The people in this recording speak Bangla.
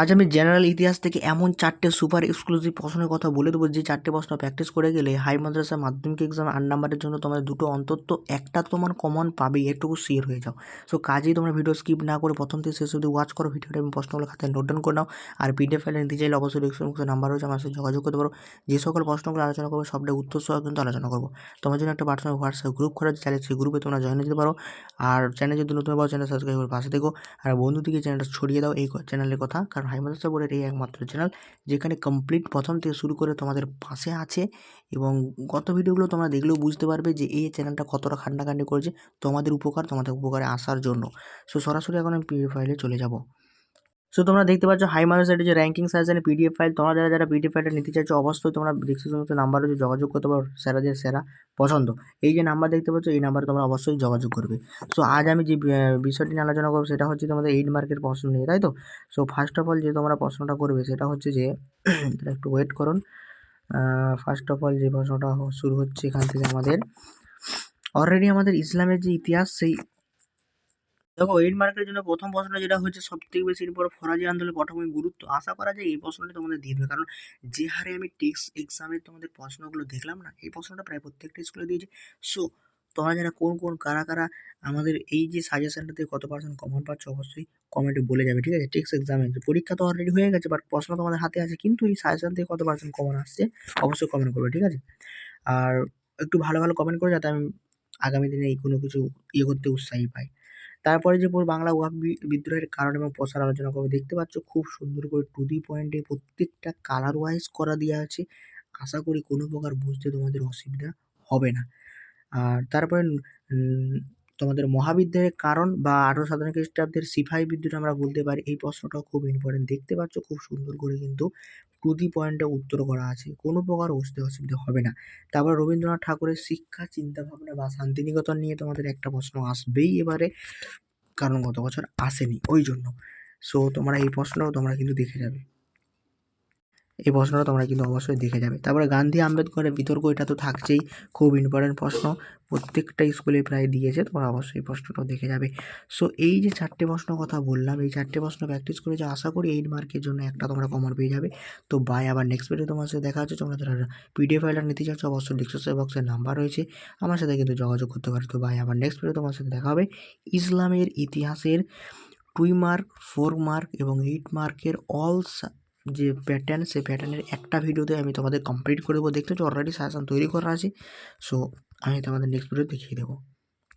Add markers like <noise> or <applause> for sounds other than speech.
আজ আমি জেনারেল ইতিহাস থেকে এমন চারটে সুপার এক্সক্লুসিভ প্রশ্নের কথা বলে দেবো, যে চারটে প্রশ্ন প্র্যাকটিস করে গেলে হাই মাদ্রাসা মাধ্যমিক এক্সাম আট নাম্বারের জন্য তোমাদের দুটো অন্তত একটা তোমার কমন পাবেই এটুকু শিওর হয়ে যাও। সো কাজেই তোমরা ভিডিও স্কিপ না করে প্রথম থেকে শেষ অবধি ওয়াচ করো ভিডিওটা এবং প্রশ্নগুলো খাতে নোট ডাউন করে নাও, আর পিডিএফ ফাইলে নিতে চাইলে অবশ্যই ডিসক্রিপশন নাম্বার রয়েছে, আমার সাথে যোগাযোগ করতে পারো। যে সকল প্রশ্নগুলো আলোচনা করব, সবটাই উত্তর সহ কিন্তু আলোচনা করব। তোমার জন্য একটা পার্সোনাল হোয়াটসঅ্যাপ গ্রুপ করা চাইলে সেই গ্রুপে তোমরা জয়েন দিতে পারো। আর চ্যানেল যদি নতুন পাও চ্যানেল সাবস্ক্রাইব করে পাশে দেখো আর বন্ধু থেকে চ্যানেলটা ছড়িয়ে দাও, এই চ্যানেলের কথা কারণ হাই মাদ্রাসা বোর্ডের এই একমাত্র চ্যানেল, যেখানে কমপ্লিট প্রথম থেকে শুরু করে তোমাদের পাশে আছে। এবং গত ভিডিওগুলো তোমরা দেখলেও বুঝতে পারবে যে এই চ্যানেলটা কতটা খান্ডাখান্ডি করেছে, তোমাদের উপকার, তোমাদের উপকারে আসার জন্য। সো সরাসরি এখন আমি পিডিএফ ফাইলে চলে যাব। সো তোমরা দেখতে পাচ্ছ হাই মাদ্রাসার যে র্যাঙ্কিং সাজেশনে পিডিএফ ফাইল তোমরা যারা যারা পিডিএফ ফাইলটা নিতে চাইছো অবশ্যই তোমরা ডিসক্রিপশন নাম্বার যোগাযোগ করতে পারো সেরাদের সেরা পছন্দ। এই যে নাম্বার দেখতে পাচ্ছ, এই নাম্বারে তোমরা অবশ্যই যোগাযোগ করবে। সো আজ আমি যে বিষয়টি নিয়ে আলোচনা করব, সেটা হচ্ছে তোমাদের এইট মার্কের প্রশ্ন নিয়ে, তাই তো? সো ফার্স্ট অফ অল যে তোমরা প্রশ্নটা করবে, সেটা হচ্ছে যে, <coughs> একটু ওয়েট করুন। ফার্স্ট অফ অল যে প্রশ্নটা শুরু হচ্ছে এখান থেকে আমাদের। অলরেডি আমাদের ইসলামের যে ইতিহাস, সেই দেখো এইট মার্কের জন্য প্রথম প্রশ্ন যেটা হচ্ছে সব থেকে বেশি পর ফরাজি আন্দোলনের পটভূমি গুরুত্ব। আশা করা যায় এই প্রশ্নটি তোমাদের দিয়ে দেবে। কারণ যে হারে আমি টেক্সট এক্সামে তোমাদের প্রশ্নগুলো দেখলাম না, এই প্রশ্নটা প্রায় প্রত্যেকটা স্কুলে দিয়েছে। সো তোমরা যারা কোন কোন, কারা কারা আমাদের এই যে সাজেশনটা থেকে কত পার্সেন্ট কমন পাচ্ছ, অবশ্যই কমেন্টে বলে যাবে, ঠিক আছে? টেক্সট এক্সামে পরীক্ষা তো অলরেডি হয়ে গেছে বাট প্রশ্ন তোমাদের হাতে আছে, কিন্তু এই সাজেশন থেকে কত পার্সেন্ট কমন আসছে, অবশ্যই কমেন্ট করবে, ঠিক আছে? আর একটু ভালো ভালো কমেন্ট করে, যাতে আমি আগামী দিনে এই কোনো কিছু ইয়ে করতে উৎসাহী পাই। তারপরে যে বাংলা ওয়াক বিদ্রোহের কারণ এবং প্রসার আলোচনা করব, দেখতে পাচ্ছ খুব সুন্দর করে টু দি পয়েন্টে প্রত্যেকটা কালার ওয়াইজ করা দেওয়া আছে। আশা করি কোনো প্রকার বুঝতে তোমাদের অসুবিধা হবে না। আর তারপরে তোমাদের মহাবিদ্যালয়ের কারণ বা আঠারো সাধারণ খ্রিস্টাব্দের সিপাহী বিদ্রোহ আমরা বলতে পারি, এই প্রশ্নটাও খুব ইম্পর্টেন্ট দেখতে পাচ্ছ খুব সুন্দর করে কিন্তু টু পয়েন্টে উত্তর করা আছে। কোনো প্রকার বুঝতে অসুবিধা হবে না। তারপর রবীন্দ্রনাথ ঠাকুরের শিক্ষা, চিন্তাভাবনা বা শান্তিনিকেতন নিয়ে তোমাদের একটা প্রশ্ন আসবেই এবারে, কারণ গত বছর আসেনি, ওই জন্য। সো তোমরা এই প্রশ্নটাও তোমরা কিন্তু দেখে যাবে। এই প্রশ্নটা তোমরা কিন্তু অবশ্যই দেখে যাবে। তারপরে গান্ধী আম্বেদকরের বিতর্ক, এটা তো থাকছেই, খুব ইম্পর্টেন্ট প্রশ্ন। প্রত্যেকটা স্কুলে প্রায় দিয়েছে, তোমরা অবশ্যই এই প্রশ্নটাও দেখে যাবে। সো এই যে চারটে প্রশ্ন কথা বললাম, এই চারটে প্রশ্ন প্র্যাকটিস করে যে আশা করি এইট মার্কের জন্য একটা তোমরা কমন পেয়ে যাবে। তো বাই আবার নেক্সট ভিডিও তোমার সাথে দেখা হচ্ছে। তোমরা যারা পিডিএফ ফাইলটা নিতে চাচ্ছ, অবশ্যই ডিসক্রিপশন বক্সের নাম্বার রয়েছে। আমার সাথে কিন্তু যোগাযোগ করতে পারো। তো বাই আবার নেক্সট ভিডিও তোমার সাথে দেখা হবে। ইসলামের ইতিহাসের টুই মার্ক ফোর মার্ক এবং এইট মার্কের অল যে প্যাটার্ন সেই প্যাটার্নের একটা ভিডিওতে আমি তোমাদের কমপ্লিট করে দেবো। দেখতে অলরেডি সাজেশন তৈরি করা আছে। সো আমি তোমাদের নেক্সট ভিডিও দেখিয়ে দেবো।